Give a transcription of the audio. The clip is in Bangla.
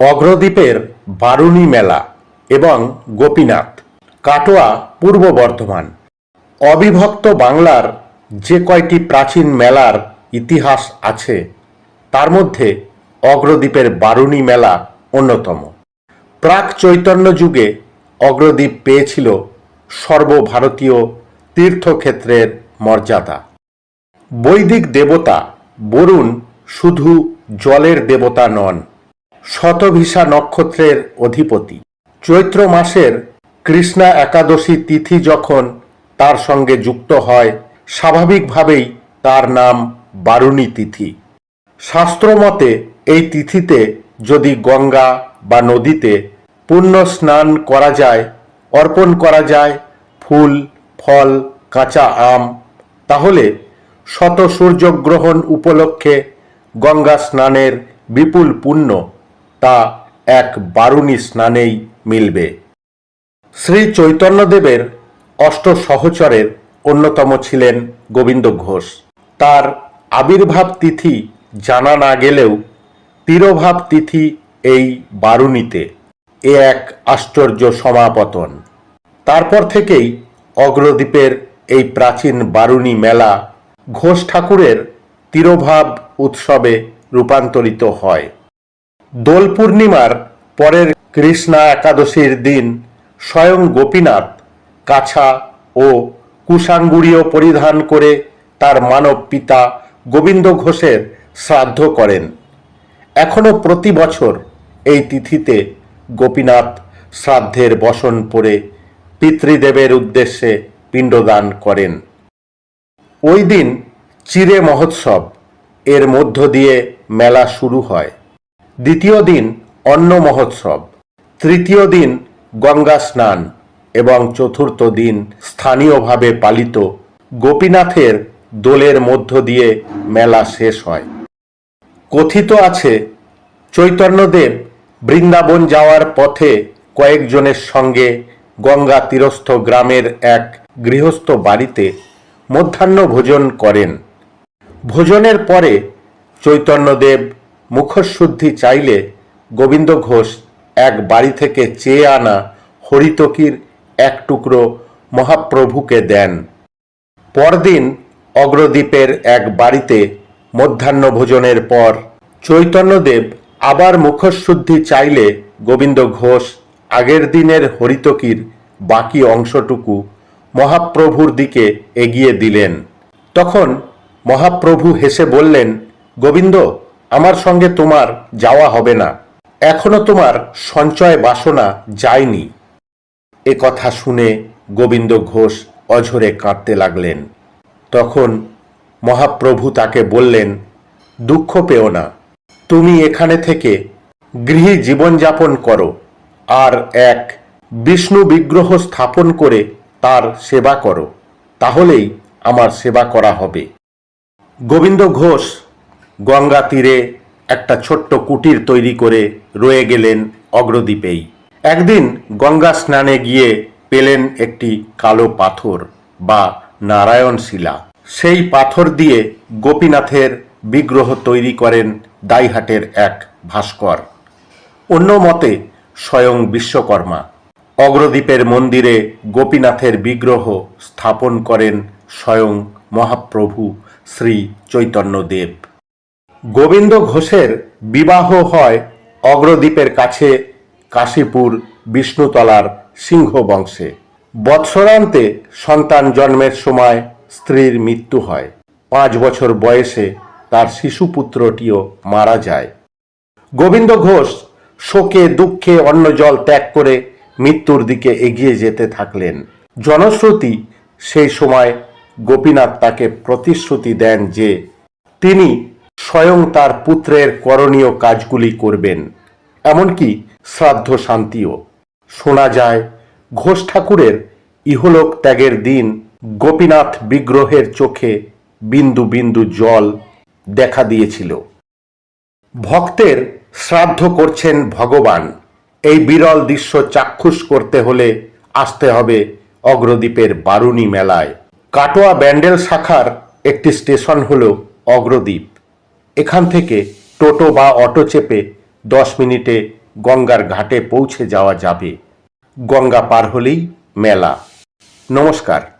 অগ্রদ্বীপের বারুণী মেলা এবং গোপীনাথ, কাটোয়া পূর্ব বর্ধমান। অবিভক্ত বাংলার যে কয়টি প্রাচীন মেলার ইতিহাস আছে, তার মধ্যে অগ্রদ্বীপের বারুণী মেলা অন্যতম। প্রাক চৈতন্য যুগে অগ্রদ্বীপ পেয়েছিল সর্বভারতীয় তীর্থক্ষেত্রের মর্যাদা। বৈদিক দেবতা বরুণ শুধু জলের দেবতা নন শতভিসা নক্ষত্রের অধিপতি। চৈত্র মাসের কৃষ্ণা একাদশী তিথি যখন তার সঙ্গে যুক্ত হয়, স্বাভাবিকভাবেই তার নাম বারুণী তিথি। শাস্ত্রমতে এই তিথিতে যদি গঙ্গা বা নদীতে পুণ্য স্নান করা যায়, অর্পণ করা যায়, ফুল, ফল, কাঁচা আম, তাহলে শত সূর্যগ্রহণ উপলক্ষে গঙ্গা স্নানের বিপুল পুণ্য তা এক বারুণী স্নানেই মিলবে। শ্রী চৈতন্যদেবের অষ্ট সহচরের অন্যতম ছিলেন গোবিন্দ ঘোষ। তার আবির্ভাব তিথি জানা না গেলেও তিরোভাব তিথি এই বারুণীতে, এ এক আশ্চর্য সমাপতন। তারপর থেকেই অগ্রদ্বীপের এই প্রাচীন বারুণী মেলা ঘোষ ঠাকুরের তিরোভাব উৎসবে রূপান্তরিত হয়। দোল পূর্ণিমার পরের কৃষ্ণা একাদশীর দিন স্বয়ং গোপীনাথ, কাছা ও কুশাঙ্গুড়ীয় পরিধান করে তার মানব পিতা গোবিন্দ ঘোষের শ্রাদ্ধ করেন। এখনও প্রতি বছর এই তিথিতে গোপীনাথ শ্রাদ্ধের বসন পরে পিতৃদেবের উদ্দেশ্যে পিণ্ডদান করেন। ওই দিন চিরে মহোৎসব, এর মধ্য দিয়ে মেলা শুরু হয়। দ্বিতীয় দিন অন্ন মহোৎসব। তৃতীয় দিন গঙ্গা স্নান এবং চতুর্থ দিন স্থানীয়ভাবে পালিত গোপীনাথের দোলের মধ্য দিয়ে মেলা শেষ হয়। কথিত আছে, চৈতন্যদেব বৃন্দাবন যাওয়ার পথে কয়েকজনের সঙ্গে গঙ্গা তীরস্থ গ্রামের এক গৃহস্থ বাড়িতে মধ্যাহ্ন ভোজন করেন। ভোজনের পরে চৈতন্যদেব মুখশুদ্ধি চাইলে গোবিন্দ ঘোষ এক বাড়ি থেকে চেয়ে আনা হরিতকির এক টুকরো মহাপ্রভুকে দেন। পরদিন অগ্রদ্বীপের এক বাড়িতে মধ্যাহ্ন ভোজনের পর চৈতন্যদেব আবার মুখশুদ্ধি চাইলে গোবিন্দ ঘোষ আগের দিনের হরিতকির বাকি অংশটুকু মহাপ্রভুর দিকে এগিয়ে দিলেন। তখন মহাপ্রভু হেসে বললেন, গোবিন্দ আমার সঙ্গে তোমার যাওয়া হবে না। এখনও তোমার সঞ্চয় বাসনা যায়নি। এ কথা শুনে গোবিন্দ ঘোষ অঝরে কাঁদতে লাগলেন। তখন মহাপ্রভু তাকে বললেন, দুঃখ পেও না। তুমি এখানে থেকে গৃহী জীবনযাপন করো আর এক বিষ্ণু বিগ্রহ স্থাপন করে তার সেবা করো। তাহলেই আমার সেবা করা হবে। গোবিন্দ ঘোষ গঙ্গা তীরে একটা ছোট্ট কুটির তৈরি করে রয়ে গেলেন অগ্রদ্বীপেই। একদিন গঙ্গা স্নানে গিয়ে পেলেন একটি কালো পাথর বা নারায়ণ শিলা সেই পাথর দিয়ে গোপীনাথের বিগ্রহ তৈরি করেন দাইহাটের এক ভাস্কর। অন্য মতে, স্বয়ং বিশ্বকর্মা। অগ্রদ্বীপের মন্দিরে গোপীনাথের বিগ্রহ স্থাপন করেন স্বয়ং মহাপ্রভু শ্রী চৈতন্যদেব। গোবিন্দ ঘোষের বিবাহ হয় অগ্রদ্বীপের কাছে কাশীপুর বিষ্ণুতলার সিংহ বংশে বৎসরান্তে সন্তান জন্মের সময় স্ত্রীর মৃত্যু হয়। পাঁচ বছর বয়সে তার শিশুপুত্রটিও মারা যায়। গোবিন্দ ঘোষ শোকে দুঃখে অন্ন জল ত্যাগ করে মৃত্যুর দিকে এগিয়ে যেতে থাকলেন। জনশ্রুতি সেই সময় গোপীনাথ তাকে প্রতিশ্রুতি দেন যে তিনি স্বয়ং তার পুত্রের করণীয় কাজগুলি করবেন, এমনকি শ্রাদ্ধ শান্তিও। শোনা যায়, ঘোষ ঠাকুরের ইহলোক ত্যাগের দিন গোপীনাথ বিগ্রহের চোখে বিন্দু বিন্দু জল দেখা দিয়েছিল। ভক্তের শ্রাদ্ধ করছেন ভগবান, এই বিরল দৃশ্য চাক্ষুষ করতে হলে আসতে হবে অগ্রদ্বীপের বারুণী মেলায়। কাটোয়া ব্যান্ডেল শাখার একটি স্টেশন হল অগ্রদ্বীপ। এখান থেকে টোটো বা অটো চেপে দশ মিনিটে গঙ্গার ঘাটে পৌঁছে যাওয়া যাবে। গঙ্গা পার হলেই মেলা। নমস্কার।